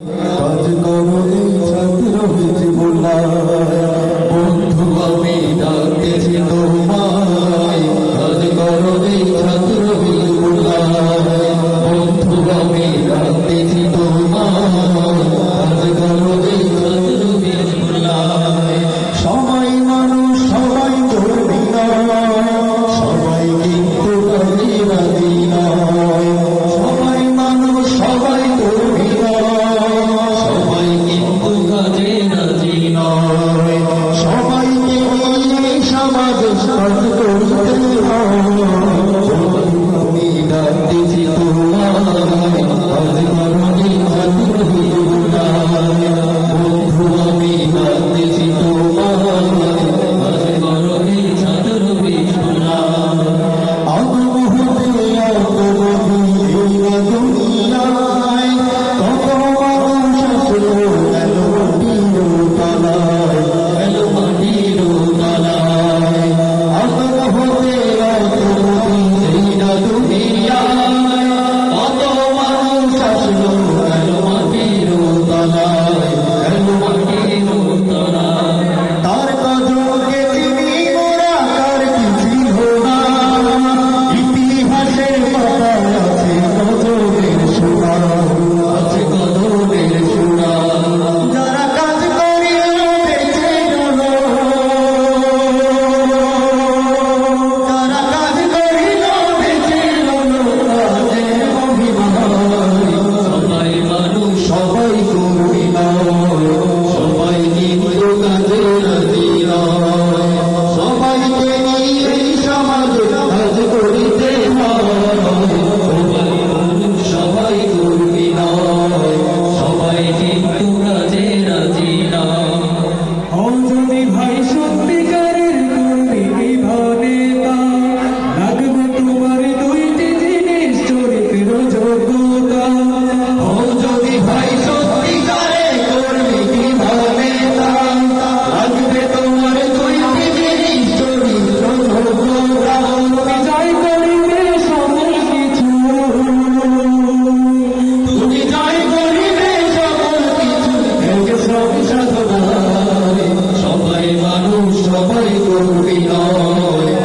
কাজ করো, এই ছাত্র হয়েছে বললাম বন্ধু, আমি ডাকেছি তোমায়। কাজ করো, এই ছাত্র হয়েছে বললাম বন্ধু, আমি ডাকেছি তোমায়। কাজ করো, এই ছাত্র সবাই মানুষ, সবাই কর্মী সবাই কিন্তু রাজি। ভাই নয় করবি নয়